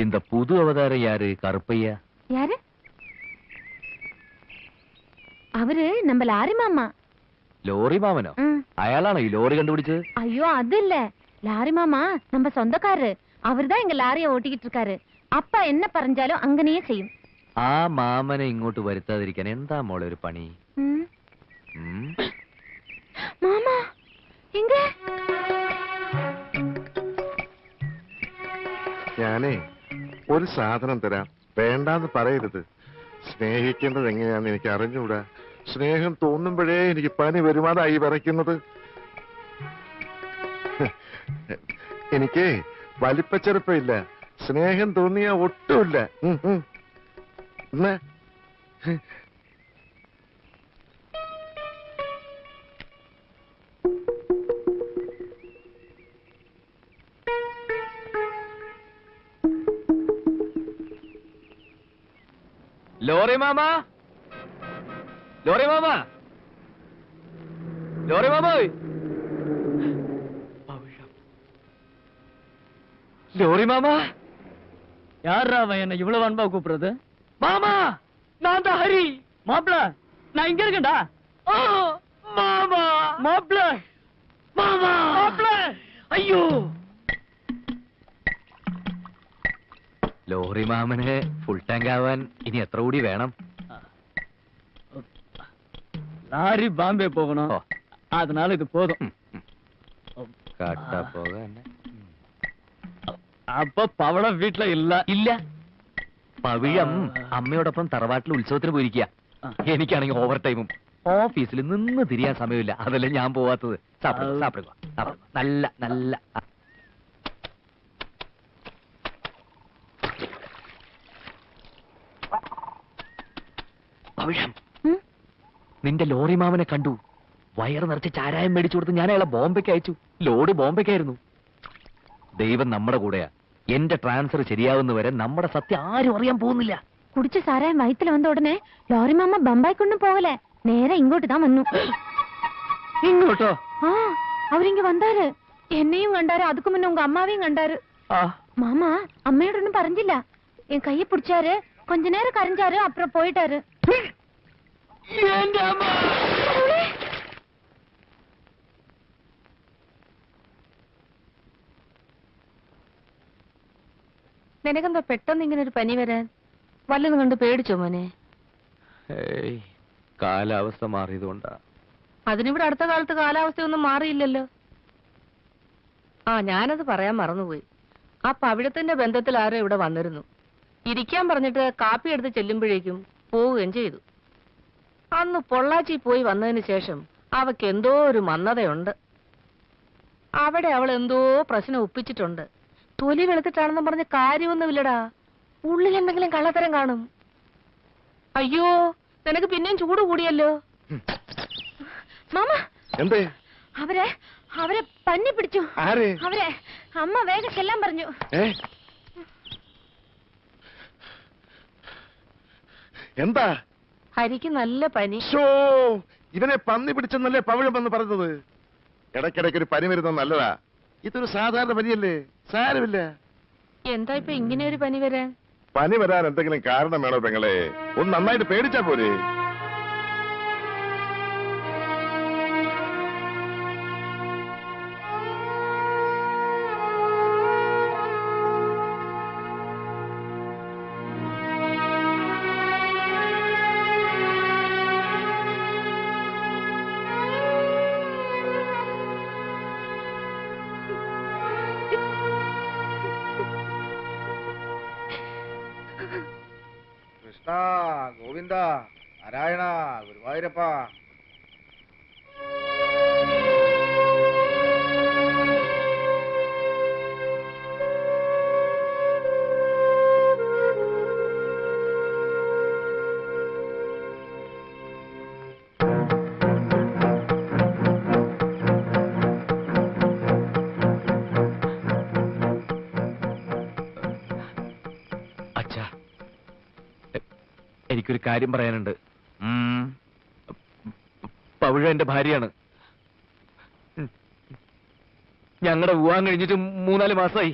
இந்த புது அவதாரம் யாரு கருப்பையா யாரு அவரு நம்ம லாரி மாமா ലോറി മാമനോ ம். അയാളാണോ ഈ ലോറി കണ്ടുപിടിച്ചത് ஐயோ அது இல்ல லாரி மாமா நம்ம சொந்தக்காரரு அவர்தான் எங்க லாரிய ஓட்டிக்கிட்டு இருக்காரு அப்பா என்ன பறஞ்சாலும் அங்கனையே செய்யும் ആ മാമനെ ഇങ്ങോട്ട് വരുത്താതിരിക്കാൻ എന്താ മോളെ ഒരു പണി ம். ഉം? மாமா எங்க ഞാനേ ഒരു സാധനം തരാം. വേണ്ടാന്ന് പറയരുത്. സ്നേഹിക്കേണ്ടത് എങ്ങനെയാന്ന് എനിക്ക് അറിഞ്ഞൂടാ. സ്നേഹം തോന്നുമ്പോഴേ എനിക്ക് പനി വരുമാതായി വരയ്ക്കുന്നത് എനിക്ക് വലിപ്പച്ചെറുപ്പമില്ല. സ്നേഹം തോന്നിയ ഒട്ടുമില്ല. ലോറി മാമ ലോറി മാമ ലോറി മാമ ലോറി മാമ யாரா அவன் என்ன இவ்வளவு அன்பா கூப்பிடுறது மாமா நான் தான் ஹரி மாப்பிள நான் இங்க இருக்கேன்டா ஆ, மாமா மாப்பிள மாமா மாப்பிள അയ്യോ ലോറി മാമന് ഫുൾ ടാങ്ക് ആവാൻ ഇനി എത്ര കൂടി വേണം லாரி பாம்பே போகணும் ഓ. அதனால இது போதும் കട്ട പോകാൻ அப்ப பவளம் வீட்ல இல்ல ഇല്ല പവിഴം അമ്മയോടൊപ്പം തറവാട്ടിൽ ഉത്സവത്തിന് പോയിരിക്കുക ആ. എനിക്കാണെങ്കിൽ ഓവർ ടൈമും ഓഫീസിൽ നിന്ന് തിരിയാൻ സമയമില്ല അതല്ലേ ഞാൻ പോവാത്തത് സാപ്പിടുക, ആ. സാപ്പിടുക, സാപ്പിടുക. നല്ല നല്ല ആ. ആവശ്യം. നിന്റെ ലോറി മാമനെ കണ്ടു. വയറ് നിറച്ച് ചാരായം മേടിച്ചു കൊടുത്ത് ഞാൻ അയാളെ ബോംബെക്ക് അയച്ചു. ലോഡ് ബോംബെക്കായിരുന്നു. ദൈവം നമ്മുടെ കൂടെയാ. എന്റെ ട്രാൻസ്ഫർ ശരിയാവുന്ന വരെ നമ്മുടെ സത്യം ആരും അറിയാൻ പോകുന്നില്ല. കുടിച്ച സാരായം വയത്തിൽ വന്ന ഉടനെ ലോറി മാമ ബമ്പായിക്കൊണ്ടും പോകലേ നേരെ ഇങ്ങോട്ട് താ വന്നു. ഇങ്ങോട്ടോ? ആ അവരിങ്ങ വന്നാര് എന്നെയും കണ്ടാര് അതുക്ക് മുന്നേ ഉങ്ക അമ്മാവേയും കണ്ടാര്. മാമ അമ്മയോടൊന്നും പറഞ്ഞില്ല. എൻ കയ്യെ പിടിച്ചാര് കൊഞ്ച നേരം കരഞ്ചാര് അപ്പുറം പോയിട്ടാര്. എന്റെ നിനക്കെന്താ പെട്ടെന്ന് ഇങ്ങനെ ഒരു പനി വരാൻ? വല്ലതും കണ്ട് പേടിച്ചോ മോനെ? കാലാവസ്ഥ മാറിയതുകൊണ്ടാ. അതിനിവിടെ അടുത്ത കാലത്ത് കാലാവസ്ഥയൊന്നും മാറിയില്ലല്ലോ. ആ ഞാനത് പറയാൻ മറന്നുപോയി. ആ പവിടത്തിന്റെ ബന്ധത്തിൽ ആരോ ഇവിടെ വന്നിരുന്നു. ഇരിക്കാൻ പറഞ്ഞിട്ട് കാപ്പി എടുത്ത് ചെല്ലുമ്പോഴേക്കും പോവുകയും ചെയ്തു. അന്ന് പൊള്ളാച്ചി പോയി വന്നതിന് ശേഷം അവക്ക് എന്തോ ഒരു മന്നതയുണ്ട് അവിടെ അവൾ എന്തോ പ്രശ്നം ഒപ്പിച്ചിട്ടുണ്ട്. തൊലി വെളുത്തിട്ടാണെന്ന് പറഞ്ഞ കാര്യമൊന്നുമില്ലടാ. ഉള്ളിൽ എന്തെങ്കിലും കള്ളത്തരം കാണും. അയ്യോ നിനക്ക് പിന്നെയും ചൂട് കൂടിയല്ലോ. മാമ! എന്തേ? അവരെ അവരെ പന്നി പിടിച്ചു. ആരെ? അവരെ അമ്മ വേഗം ചെല്ലാൻ പറഞ്ഞു. എന്താ? ഹരിക്ക് നല്ല പനി. ഷോ ഇവനെ പന്നി പിടിച്ചെന്നല്ലേ പവിഴം എന്ന് പറഞ്ഞത്. ഇടയ്ക്കിടയ്ക്ക് ഒരു പനി വരുന്നത് നല്ലതാ. ഇതൊരു സാധാരണ പനിയല്ലേ? സാരമില്ല. എന്താ ഇപ്പൊ ഇങ്ങനെ ഒരു പനി വരാൻ? പനി വരാൻ എന്തെങ്കിലും കാരണം വേണോ പെങ്ങളെ? ഒന്ന് നന്നായിട്ട് പേടിച്ചാ പോരെ. കൃഷ്ണ ഗോവിന്ദ നാരായണ ഗുരുവായൂരപ്പ എനിക്കൊരു കാര്യം പറയാനുണ്ട്. പവിഴ എന്റെ ഭാര്യയാണ്. ഞങ്ങളുടെ ഊവാൻ കഴിഞ്ഞിട്ട് മൂന്നാൽ മാസമായി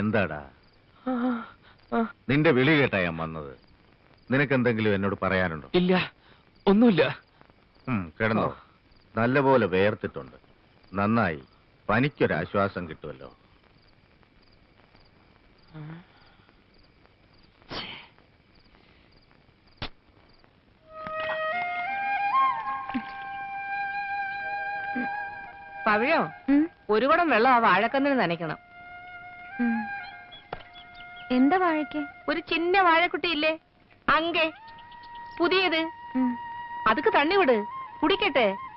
എന്താടാ? നിന്റെ വിളി കേട്ടാ ഞാൻ വന്നത്. നിനക്കെന്തെങ്കിലും എന്നോട് പറയാനുണ്ടോ? ഇല്ല ഒന്നുമില്ല. കിടന്നോ. നല്ലപോലെ വേർത്തിട്ടുണ്ട്. നന്നായി. പനിക്കൊരാശ്വാസം കിട്ടുമല്ലോ. പവിഴോ ഒരുപടം ഒരു കുടം വെള്ളം ആ വാഴക്കന്നിന് നനയ്ക്കണം. എന്താ വാഴയ്ക്ക്? ഒരു ചിന്ന വാഴക്കുട്ടി ഇല്ലേ? അങ്കെ പുതിയത്. അതൊക്കെ തണ്ണിവിട്. കുടിക്കട്ടെ. വിട്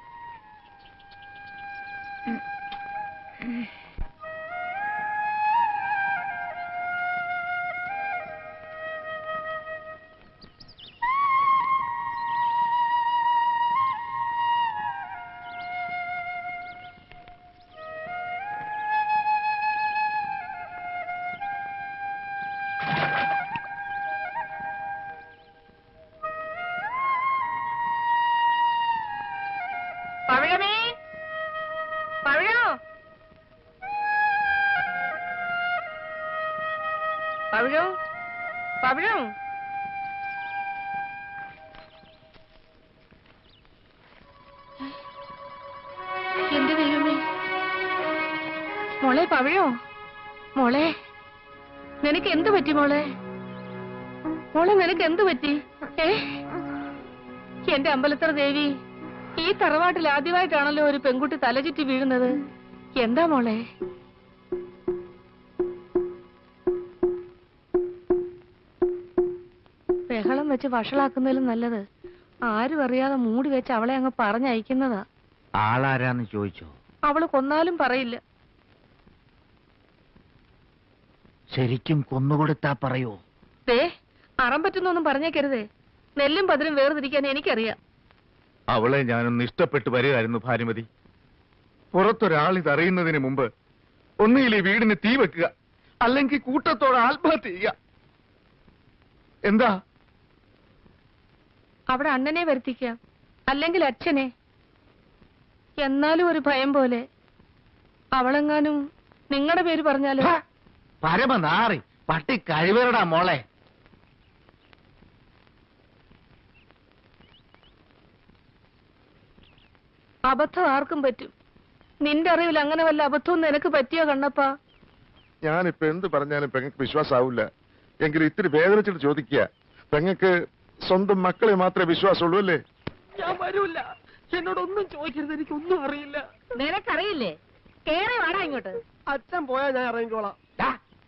പവിഴോ? പവിഴോ? എന്റെ ദൈവമേ മോളെ പവിഴോ? മോളെ നിനക്ക് എന്ത് പറ്റി മോളെ? മോളെ നിനക്ക് എന്ത് പറ്റി? ഏ? എന്റെ അമ്പലത്തറ ദേവി ഈ തറവാട്ടിൽ ആദ്യമായിട്ടാണല്ലോ ഒരു പെൺകുട്ടി തലചുറ്റി വീഴുന്നത്. എന്താ മോളെ? വെച്ച് വഷളാക്കുന്നതിലും നല്ലത്. ആരും അറിയാതെ മൂടി വെച്ച് അവളെ അങ്ങ് പറഞ്ഞയക്കുന്നതാ. ആളാരാന്ന് ചോദിച്ചോ? അവൾ കൊന്നാലും പറയില്ല. ശരിക്കും കൊന്നുകൊടുത്താ പറയോ? ദേ അറം പറ്റുന്നൊന്നും പറഞ്ഞേക്കരുതേ. നെല്ലും പതിലും വേർതിരിക്കാൻ എനിക്കറിയാം. അവളെ ഞാനൊന്ന് ഇഷ്ടപ്പെട്ടു വരികയായിരുന്നു ഭാനുമതി. പുറത്തൊരാൾ ഇതറിയുന്നതിന് മുമ്പ് ഒന്നുകിൽ ഈ വീടിന് തീ വെക്കുക അല്ലെങ്കിൽ കൂട്ടത്തോടെ ആത്മഹത്യ ചെയ്യുക. എന്താ? അവിടെ അണ്ണനെ വരുത്തിക്ക. അല്ലെങ്കിൽ അച്ഛനെ. എന്നാലും ഒരു ഭയം പോലെ. അവളെങ്ങാനും നിങ്ങളുടെ പേര് പറഞ്ഞാലോ? പരമനാറി പട്ടി കഴിവരടാ മോളെ. അബദ്ധം ആർക്കും പറ്റും. നിന്റെ അറിവിൽ അങ്ങനെ വല്ല അബദ്ധവും നിനക്ക് പറ്റിയോ കണ്ണപ്പാ? ഞാനിപ്പോ എന്ത് പറഞ്ഞാലും പെങ്ങൾക്ക് വിശ്വാസാവില്ല എങ്കിലും ഇത്തിരി വേദനിച്ചിട്ട് ചോദിക്കുക. പെങ്ങൾക്ക് സ്വന്തം മക്കളെ മാത്രമേ വിശ്വാസമുള്ളൂ അല്ലേ? ഞാൻ വരൂല. എന്നോടൊന്നും ചോദിക്കരുത് എനിക്കൊന്നും അറിയില്ല. നിനക്കറിയില്ലേ? കേറി വാടാ ഇങ്ങോട്ട്. അച്ഛൻ പോയാൽ ഞാൻ ഇറങ്ങിക്കോളാം.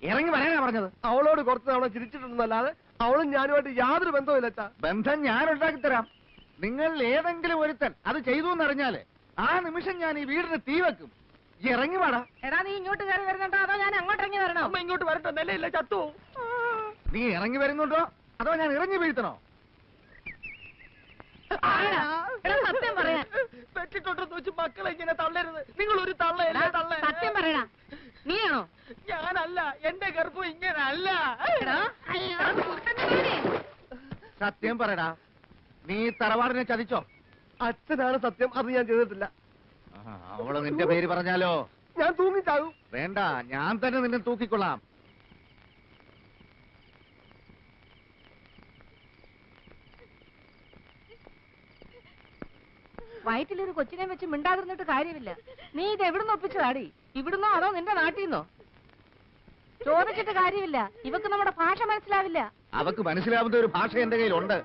ഇറങ്ങി വരാനാ പറഞ്ഞത്. അവളോട് കുറച്ച് തവണ ചിരിച്ചിട്ടുണ്ടെന്നല്ലാതെ അവളും ഞാനുമായിട്ട് യാതൊരു ബന്ധവുമില്ല അച്ഛാ. ബന്ധം ഞാൻ ഉണ്ടാക്കി തരാം. നിങ്ങൾ ഏതെങ്കിലും ഒരുത്തൻ അത് ചെയ്തു എന്നറിഞ്ഞാൽ ആ നിമിഷം ഞാൻ ഈ വീടിന് തീ വെക്കും. ഇറങ്ങി വാടാ. എടാ നീ ഇങ്ങോട്ട് കയറി വരുന്നുണ്ടോ? അതോ ഞാൻ അങ്ങോട്ട് ഇറങ്ങി വരണോ? അമ്മ ഇങ്ങോട്ട് വരട്ടെ നിലയില്ല ചത്തു നീ ഇറങ്ങി വരുന്നുണ്ടോ? അതോ ഞാൻ ഇറങ്ങി വീഴ്ത്തണോ? സത്യം പറയാ. പെട്ടിട്ടുണ്ടെന്ന് വെച്ച് മക്കളെ ഇങ്ങനെ തള്ളരുത്. നിങ്ങൾ ഒരു തള്ളയല്ല തള്ള. സത്യം പറയടാ. നീയാണോ? ഞാനല്ല എന്റെ ഗർഭം ഇങ്ങനെ അല്ല. സത്യം പറയടാ. നീ തറവാടിനെ ചതിച്ചോ? അച്ഛനാണ് സത്യം അത് ഞാൻ ചെയ്തിട്ടില്ല. അവൾ നിന്റെ പേര് പറഞ്ഞാലോ? ഞാൻ തൂങ്ങിച്ചാകും. വേണ്ട ഞാൻ തന്നെ നിന്നെ തൂക്കിക്കൊള്ളാം. വയറ്റിലൊരു കൊച്ചിനെ വെച്ച് മിണ്ടാതിരുന്നിട്ട് കാര്യമില്ല. നീ ഇത് എവിടുന്ന് ഒപ്പിച്ചതാടി? ഇവിടുന്നോ അതോ നിന്റെ നാട്ടിൽ നിന്നോ ചോദിച്ചിട്ട് കാര്യമില്ല. ഇവക്ക് നമ്മുടെ ഭാഷ മനസ്സിലാവില്ല. അവക്ക് മനസ്സിലാവുന്ന ഒരു ഭാഷ എന്റെ കയ്യിലുണ്ട്.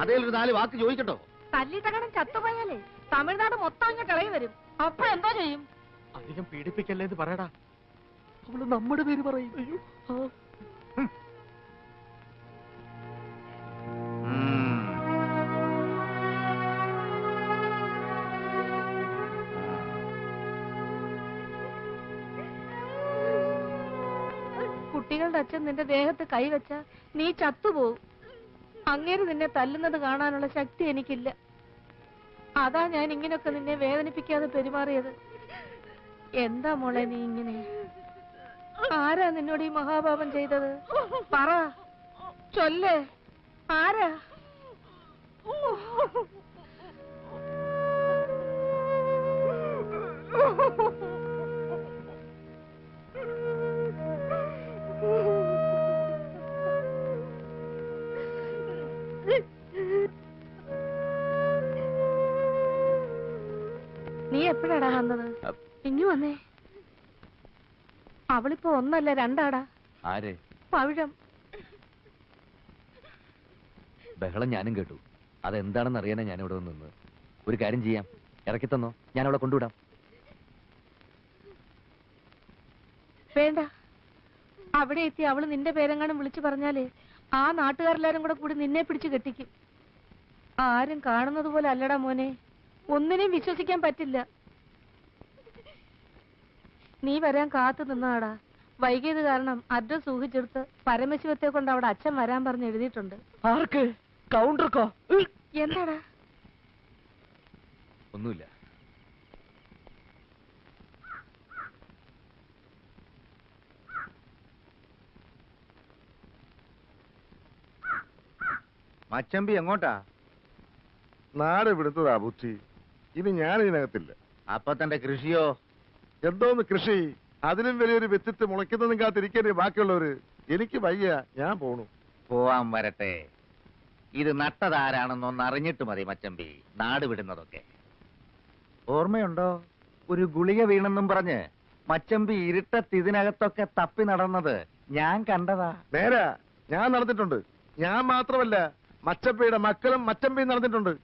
അതേ ഒരു നാല് വാക്ക് ചോദിക്കട്ടോ. തല്ലിത്തകടം ചത്തുപോയാലേ. തമിഴ്നാട് മൊത്തം അങ്ങ് കളയി വരും. അപ്പൊ എന്തോ ചെയ്യും? അധികം പീഡിപ്പിക്കല്ലേ എന്ന് പറയടാ. അവൾ നമ്മുടെ പേര് പറയും. അയ്യോ. അച്ഛൻ നിന്റെ ദേഹത്ത് കൈവച്ച നീ ചത്തുപോവും. അങ്ങേര് നിന്നെ തല്ലുന്നത് കാണാനുള്ള ശക്തി എനിക്കില്ല. അതാ ഞാൻ ഇങ്ങനൊക്കെ നിന്നെ വേദനിപ്പിക്കാതെ പെരുമാറിയത്. എന്താ മോളെ നീ ഇങ്ങനെ? ആരാ നിന്നോട് ഈ മഹാപാപം ചെയ്തത്? പറ. ചൊല്ലേ. ആരാ? നീ വന്നേ. അവളിപ്പോ ഒന്നല്ല രണ്ടാടാ. ആരെ? പവിഴം. ബഹളം ഞാനും കേട്ടു. അതെന്താണെന്ന് അറിയാനാ ഞാൻ ഇവിടെ നിന്ന് ഒരു കാര്യം ചെയ്യാം. ഇറക്കി തന്നോ? ഞാൻ അവളെ കൊണ്ടുവിടാം. വേണ്ട. അവിടെ എത്തി അവൾ നിന്റെ പേരെങ്ങാനും വിളിച്ചു പറഞ്ഞാലേ ആ നാട്ടുകാരെല്ലാരും കൂടെ കൂടി നിന്നെ പിടിച്ചു കെട്ടിക്കും. ആരും കാണുന്നത് പോലെ അല്ലടാ മോനെ. ഒന്നിനെയും വിശ്വസിക്കാൻ പറ്റില്ല. നീ വരാൻ കാത്തു നിന്നാടാ വൈകിയത് കാരണം അഡ്രസ് ഊഹിച്ചെടുത്ത് പരമശിവത്തെ കൊണ്ട് അവിടെ അച്ഛൻ വരാൻ പറഞ്ഞ് എഴുതിയിട്ടുണ്ട്. ആർക്ക്? കൗണ്ടർക്കോ? എന്താടാ? ഒന്നുമില്ല. മച്ചമ്പി എങ്ങോട്ടാ? നാട് വിടുത്തതാ ബുദ്ധി. ഇനി ഞാൻ ഇതിനകത്തില്ല അപ്പൊ തന്റെ കൃഷിയോ? എന്തോന്ന് കൃഷി? അതിലും വലിയൊരു വ്യക്തിത്വം മുളയ്ക്കുന്നതും കാത്തിരിക്കരുത് ബാക്കിയുള്ളവര് എനിക്ക് വയ്യ ഞാൻ പോണു. പോവാൻ വരട്ടെ. ഇത് നട്ടതാരാണെന്നൊന്ന് അറിഞ്ഞിട്ട് മതി മച്ചമ്പി നാട് വിടുന്നതൊക്കെ. ഓർമ്മയുണ്ടോ? ഒരു ഗുളിക വീണെന്നും പറഞ്ഞ് മച്ചമ്പി ഇരുട്ടത്ത് ഇതിനകത്തൊക്കെ തപ്പി നടന്നത് ഞാൻ കണ്ടതാ. നേരാ ഞാൻ നടന്നിട്ടുണ്ട്. ഞാൻ മാത്രമല്ല മച്ചമ്പിയുടെ മക്കളും മച്ചമ്പിയും നടന്നിട്ടുണ്ട്.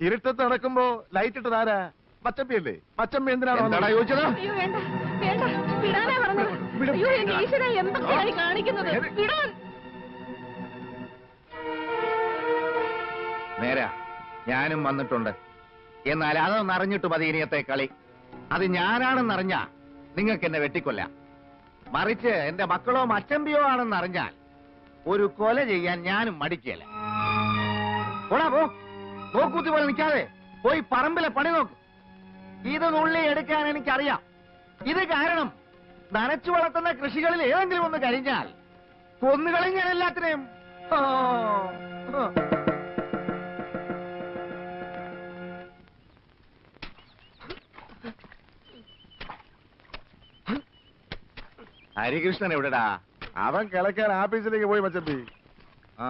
ഇരുട്ടത്ത് നടക്കുമ്പോ ലൈറ്റ് ഇട്ടത് ആരാ മച്ചമ്പയല്ലേ മച്ചമ്പ എന്തിനാണ്? ചോദിച്ചത്? അയ്യോ വേണ്ട വേണ്ട. വിടാനാ പറഞ്ഞത് അയ്യോ എന്റെ ഈശ്വര എന്തൊക്കെയാണ് ഈ കാണിക്കുന്നത്? വിടാൻ നേരാ ഞാനും വന്നിട്ടുണ്ട്. എന്നാൽ അതൊന്ന് അറിഞ്ഞിട്ട് മതി ഇനിയത്തെ കളി. അത് ഞാനാണെന്നറിഞ്ഞ നിങ്ങൾക്ക് എന്നെ വെട്ടിക്കൊല്ല. മറിച്ച് എന്റെ മക്കളോ മച്ചമ്പിയോ ആണെന്ന് അറിഞ്ഞാൽ ഒരു കൊല ചെയ്യാൻ ഞാനും മടിക്കല പോടാ പോ. നോക്കൂത്തി പോലെ നിൽക്കാതെ പോയി പറമ്പിലെ പണി നോക്ക്. ഇത് നുള്ളി എടുക്കാൻ എനിക്കറിയാം. ഇത് കാരണം നനച്ചു വളർത്തുന്ന കൃഷികളിൽ ഏതെങ്കിലും ഒന്ന് കഴിഞ്ഞാൽ കൊന്നുകളും ഞാൻ എല്ലാത്തിനെയും. ഹരികൃഷ്ണൻ എവിടെടാ? അവൻ കിളക്കാൻ ആഫീസിലേക്ക് പോയി മച്ചപ്പി. ആ.